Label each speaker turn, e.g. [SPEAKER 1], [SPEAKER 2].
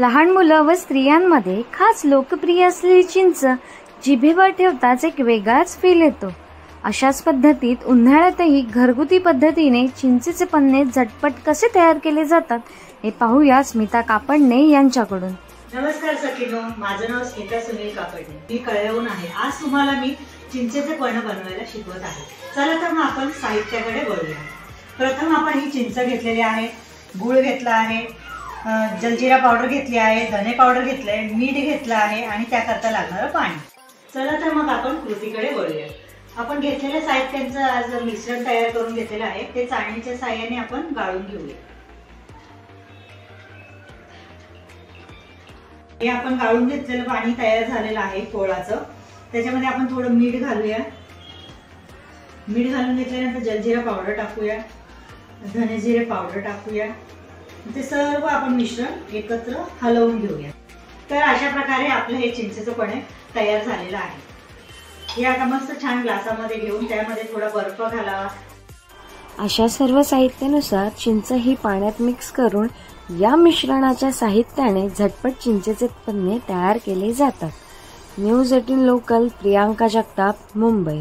[SPEAKER 1] लहान मुलं व स्त्रियांमध्ये खास लोकप्रिय असलेली चिंच जिभेवर ठेवताच एक वेगळाच फील येतो. अशाच पद्धतीत उन्हाळ्यातही घरगुती पद्धतीने चिंचेचे पन्ने झटपट कसे तयार केले जातात हे पाहूया स्मिता कापडणे यांच्याकडून.
[SPEAKER 2] नमस्कार सखीनो माझं नाव स्मिता सुनील कापडणे. मी कळवून आहे. आज तुम्हाला मी चिंचेचे पण बनवायला शिकवत आहे. चला तर मग आपण साहित्याकडे वळूया. प्रथम आपण ही चिंच घेतलेली आहे गुळ घेतला आहे जलजिरा पावडर घेतली आहे धने पावडर घेतलं आहे मीठ घेतलं आहे आणि त्याकरता लागणारं पाणी. चला तर मग आपण कृतीकडे वळूया. आपण घेतलेल्या साहित्यांचं आज मिश्रण तयार करून घेतलेलं आहे. ते चाळणीच्या साह्याने आपण गाळून घेऊया. हे आपण गाळून घेतलेलं पाणी तयार झालेलं आहे पोळाचं. त्याच्यामध्ये आपण थोडं मीठ घालूया. मीठ घालून घेतल्यानंतर जलजिरा पावडर टाकूया. धनेजिरे पावडर टाकूया. ते सर्व आपण मिश्रण एकत्र हलवून घेऊया. तर अशा प्रकारे आपलं हे चिंचेचं पणे तयार झालेलं आहे. हे आता मस्त छान ग्लासामध्ये घेऊन त्यामध्ये थोडा बर्फ घालावा
[SPEAKER 1] अशा सर्व साहित्यानुसार चिंच ही पाण्यात मिक्स करून या मिश्रणाच्या साहित्याने झटपट चिंचेचे पन्ने तयार केले जातात. News eighteen local Priyanka Jagtap Mumbai.